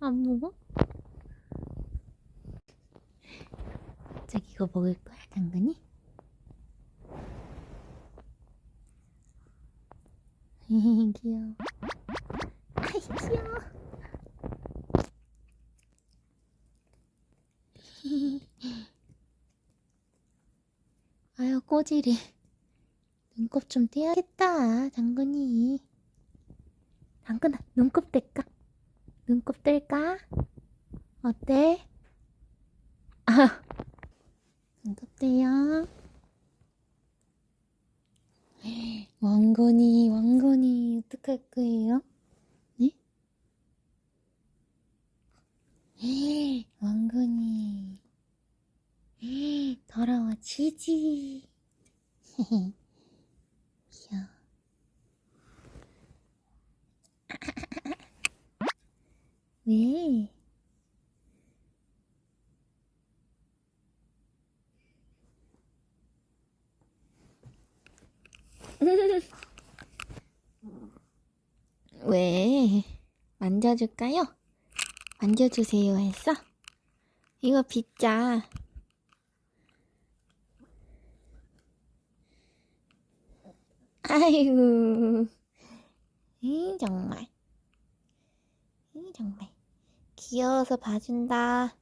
안 먹어? 저기 이거 먹을 거야, 당근이? 귀여워. 아이, 귀여워. 아유, 꼬질이. 눈곱 좀 떼야겠다, 당근이. 당근아, 눈곱 뗄까? 눈곱 뗄까? 어때? 아, 눈곱 떼요. 왕건이, 왕건이, 어떡할 거예요? 네? 왕건이. 더러워, 지지. 귀여워. 왜? 왜? 만져줄까요? 만져주세요 했어? 이거 빗자. 아이고. 이 정말. 이 정말. 귀여워서 봐준다.